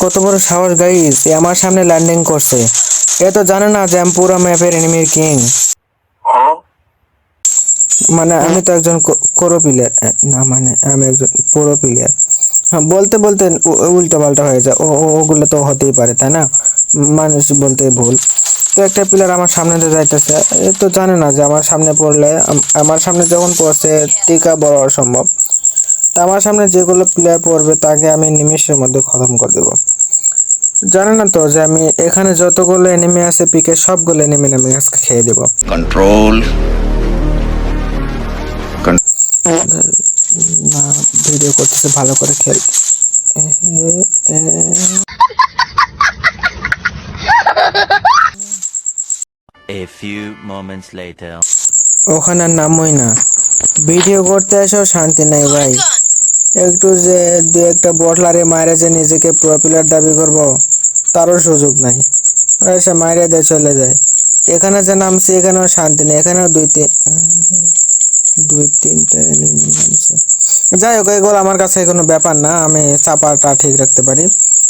কত বড় সাহস গাইস আমার সামনে ল্যান্ডিং করছে। এ তো জানে না যে আমি পুরো ম্যাপের এনিমির কিং মানে আমি তো একজন করো প্লেয়ার না মানে আমি একজন পুরো প্লেয়ার বলতে বলতে উল্টো পাল্টা হয়ে যায়। ও- ওগুলো তো হতেই পারে, তাই না? মানুষ বলতে ভুল। তো একটা প্লেয়ার আমার সামনে দিয়ে যাইতেছে। এ তো জানে না যে আমার সামনে পড়লে আমার সামনে যখন পড়ছে, টিকা বড় অসম্ভব। তা আমার সামনে যেগুলো প্লেয়ার পড়বে তাকে আমি নিমেষের মধ্যে খতম করে দেবো। জানে না তো যে আমি এখানে যতগুলো এনিমি আছে পিকে সবগুলো এনিমি আমি আজকে খেয়ে দেবো। Control. না ভিডিও করতেছে ভালো করে খেল। A few moments later. ওখানে আর নামই না। ভিডিও করতে এসেও শান্তি নাই ভাই একটু যে দু একটা বটলারে মায়েরা যে নিজেকে প্রপিলার দাবি করব, তারও সুযোগ নাই। সে মায়েরা দিয়ে চলে যায়। এখানে যে নামছি, এখানেও শান্তি নেই। এখানেও দুই তিন দুই তিনটা enemy নামছে। যাই হোক, এগুলো আমার কাছে কোনো ব্যাপার না। আমি চাপাটা ঠিক রাখতে পারি।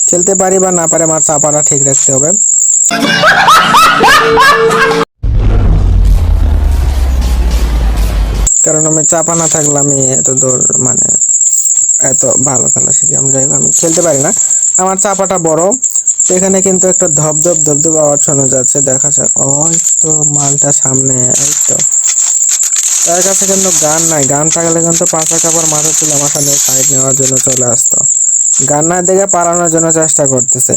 খেলতে পারি বা না পারি, আমার চাপাটা ঠিক রাখতে হবে। কারণ আমি চাপা না থাকলে আমি এত দূর মানে এত ভালো খেলা শিখি আমি যাই আমি খেলতে পারি না। আমার চাপাটা বড়। তো এখানে কিন্তু একটা ধপ ধপ ধপ ধপধপ আওয়াজ শোনা যাচ্ছে, দেখা যাক। ওই তো মালটা সামনে, এই তো। তার কাছে কিন্তু গান নাই, গান থাকলে কিন্তু পাঁচা কাপড় মাথা তুলে আমার সামনে সাইড নেওয়ার জন্য চলে আসতো। গান না দেখে পালানোর জন্য চেষ্টা করতেছে।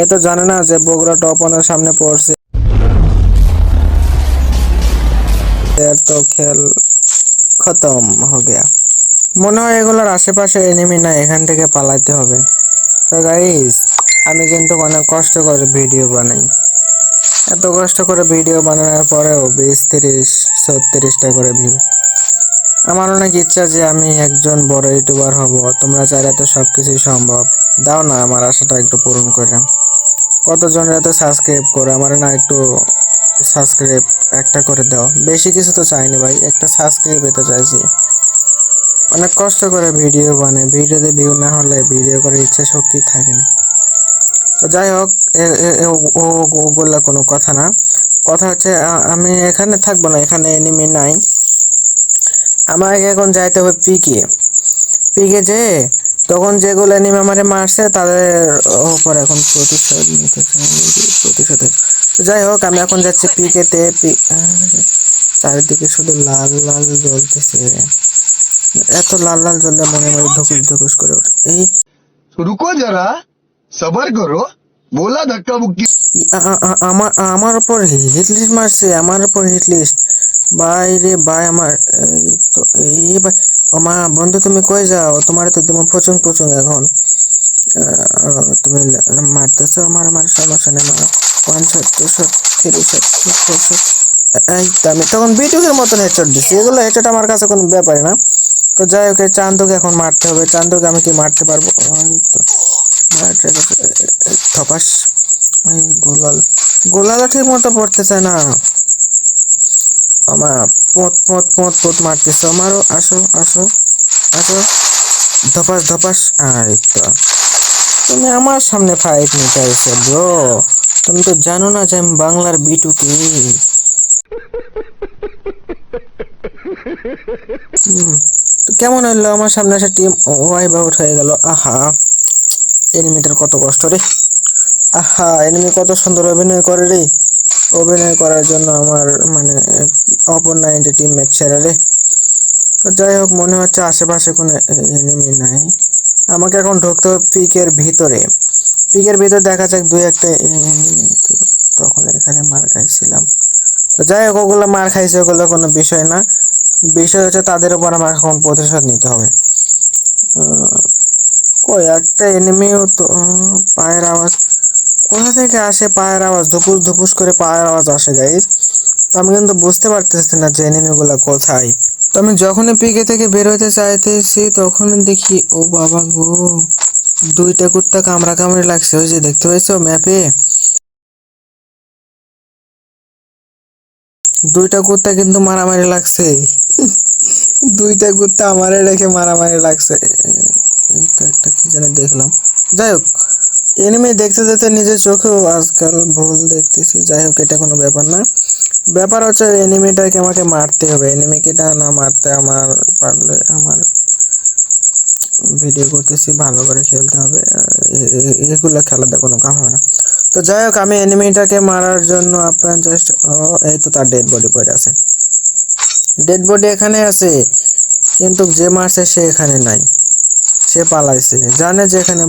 এ তো জানে না যে বগুড়া টপ ওয়ানের সামনে পড়ছে। এর তো খেল খতম, হো গেয়া। মনে হয় এগুলোর আশেপাশে এনিমি না এখান থেকে পালাতে হবে। তো গাইস আমি কিন্তু অনেক কষ্ট করে ভিডিও বানাই। এত কষ্ট করে ভিডিও বানানোর পরেও বিশ তিরিশ, ছত্রিশটা করে ভিউ আমার অনেক ইচ্ছা যে আমি একজন বড় ইউটিউবার হব, তোমরা চাইলে তো সব কিছুই সম্ভব। দাও না আমার আশাটা একটু পূরণ করে। কতজনের এত সাবস্ক্রাইব করে, আমার না একটু সাবস্ক্রাইব একটা করে দাও। বেশি কিছু তো চাইনি ভাই, একটা সাবস্ক্রাইব পেতে চাইছি। অনেক কষ্ট করে ভিডিও বানায়। ভিডিওতে ভিউ না হলে ভিডিও করার ইচ্ছা শক্তি থাকে না। তো যাই হোক, এ- এ- এ- ও- ও- কোনো কথা না। কথা হচ্ছে আমি এখানে থাকব না, এখানে এনিমি নাই। আমাকে এখন যাইতে হবে পিকে। পিকে যে, তখন যেগুলো এনিমি আমারে মারছে, তাদের ওপর এখন প্রতিশোধ নিতে চাই। প্রতিশোধ তো যাই হোক, আমি এখন যাচ্ছি পিকেতে। চারিদিকে শুধু লাল লাল জ্বলতেছে। এত লাল লাল জ্বললে মনে মনে ধকুস ধকুস করে ওঠে। এই রুকো যারা সবার করো বলা ধাক্কা মুক্কি। আমার আমার উপর হিট লিস্ট মারছে আমার উপর হিট লিস্ট বাই রে বাই আমার তো এই ভাই ও মা বন্ধু তুমি কই যাও? তোমার তো তোমার প্রচুর প্রচুর এখন। তুমি মারতেছো আমার আমার সমস্যা নেই মারো পঞ্চাশ দুশো আমি তখন বিটুকের মতন হেডশট দিচ্ছি এগুলো হেডশট আমার কাছে কোনো ব্যাপার না। তো যাই হোক চান্দুকে এখন মারতে হবে। চান্দুকে আমি কি মারতে পারব? তো। থপাস গোলাল। গোলালও ঠিক মতো পড়তেছে না। আমার পথ পথ পথ পথ মারতেছে। আমারও আসো আসো আসো। ধপাস ধপাস। এই তো। তুমি আমার সামনে ফাইট নিতে আইছো ব্রো তুমি তো জানো না যে আমি বাংলার বিটুকি হুম, তো কেমন হইল আমার সামনে এসে টিম ওয়াইব আউট হয়ে গেল। আহা এনিমিটার কত কষ্ট রে। আহা এনিমি কত সুন্দর অভিনয় করে রে। অভিনয় করার জন্য আমার মানে অপর নাইনটি টিমমেট সেরা রে। তো যাই হোক, মনে হচ্ছে আশেপাশে কোনো এনিমি নাই। আমাকে এখন ঢুকতে হবে পিকের ভিতরে। পিকের ভিতরে দেখা যাক দুই একটা তো তখন এখানে মার খাইছিলাম। তো যাই হোক, ওগুলো মার খাইছে, ওগুলো কোনো বিষয় না। বিষয় হচ্ছে তাদের উপর আমার এখন প্রতিশোধ নিতে হবে। কই, একটা এনিমিও তো পায়ের আওয়াজ। কোথা থেকে আসে পায়ের আওয়াজ? ধুপুস ধুপুস করে পায়ের আওয়াজ আসে গাইজ আমি কিন্তু বুঝতে পারতেছি না যে এনিমিগুলো কোথায়। তো আমি যখনই পিকে থেকে বের হইতে চাইতেছি তখন দেখি, ও বাবা গো, দুইটা কুত্তা কামড়া কামড়ি লাগছে। ওই যে দেখতে পাইছো ম্যাপে দুইটা কুত্তা কিন্তু মারামারি লাগছে। দুইটা কুত্তা আমারে রেখে মারামারি লাগছে। একটা কি জানি দেখলাম। যাই হোক এনিমি দেখতে দেখতে নিজের চোখেও আজকাল ভুল দেখতেছি। যাই হোক, এটা কোনো ব্যাপার না। ব্যাপার হচ্ছে এনিমিটাকে আমাকে মারতে হবে। এনিমিকেটা না মারতে আমার পারলে আমার ভিডিও করতেছি, ভালো করে খেলতে হবে। এগুলো খেলাতে কোনো কাম হবে না। তো যাই হোক আমি এনিমিটাকে মারার জন্য আপনার জাস্ট এই তো তার ডেড বডি পড়ে আছে। ডেড বডি এখানে আছে, কিন্তু যে মারছে সে এখানে নাই। সে পালাইছে, জানে যে এখানে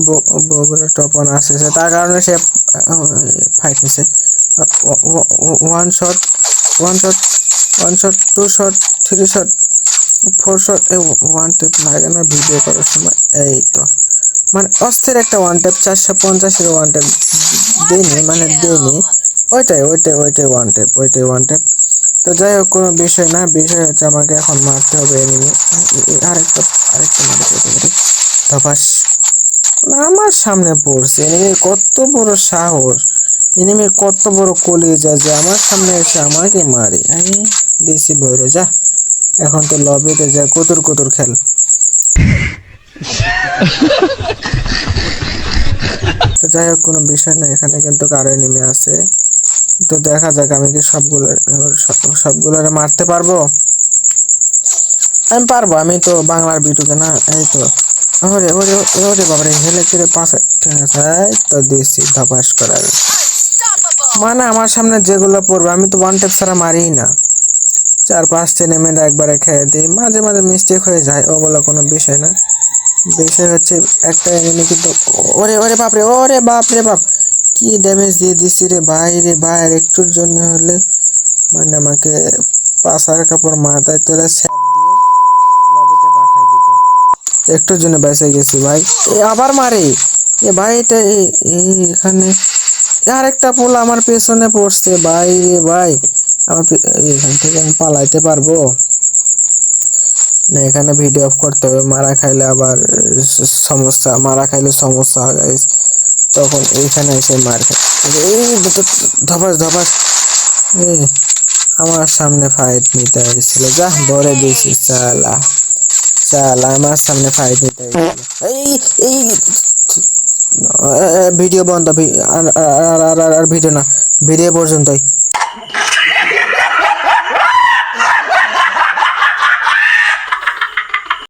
টপন আসছে তার কারণে সে ফাইট নিছে। One shot one shot one shot two shot three shot four shot one tape লাগে না ভিডিও করার সময়, এই তো। মানে অস্থির একটা ওয়ান টেপ চারশো পঞ্চাশের ওয়ান টেপ দেয়নি মানে দেয়নি। ওইটাই ওইটাই ওইটাই ওয়ান টেপ ওইটাই ওয়ান টেপ তো যাই হোক, কোনো বিষয় না, বিষয় হচ্ছে আমাকে এখন মারতে হবে এনিমি আরেকটা আরেকটা মারতে ধপাস। আমার সামনে পড়ছে এনিমির কত বড় সাহস। এনিমির কত বড় কলিজা যে আমার সামনে এসে আমাকে মারে। আমি দেশি বইরে, যা। এখন তো লবিতে যা, কুতুর কুতুর খেল। তো যাই হোক, কোনো বিষয় না এখানে কিন্তু কারে নেমে আছে। তো দেখা যাক আমি কি সবগুলো সব- সবগুলোরে মারতে পারব? আমি পারব, আমি তো বাংলার বিটুকে না, এই তো। ওরে ওরে ওরে বাবারে, হেলে পাশে তো দিয়েছি ধপাস করার। মানে আমার সামনে যেগুলো পড়বে, আমি তো ওয়ান টেপ ছাড়া মারিই না। চার পাঁচটা নেমে একবারে খেয়ে দিই। মাঝে মাঝে মিস্টেক হয়ে যায় ওগুলো কোনো বিষয় না। বিষয় হচ্ছে একটা এনিমি কিন্তু, ওরে ওরে বাপরে ওরে বাপরে বাপ, কি ড্যামেজ দিয়ে দিছি রে ভাই রে ভাই একটুর জন্য হলে মানে আমাকে পাশার কাপড় মাথায় তোলে স্যাপ দিয়ে লবিতে পাঠাই দিত। একটুর জন্য বেঁচে গেছি ভাই। এ আবার মারে। এ ভাই, এটা এ- এ- এখানে আরেকটা পোল আমার পেছনে পড়ছে। ভাই রে ভাই, আমার এখান থেকে আমি পালাইতে পারব? না, এখানে ভিডিও অফ করতে হবে। মারা খাইলে আবার সমস্যা, মারা খাইলে সমস্যা হয়, guys। তখন এইখানে এসে মার খাই এই ধপাস ধপাস। আমার সামনে ফাইট নিতে হয়েছিল যা ধরে দিয়েছি চালা। চালা, আমার সামনে ফাইট নিতে হয়েছিল এই এই ভিডিও বন্ধ আর- আর- আর ভিডিও না ভিডিও পর্যন্তই।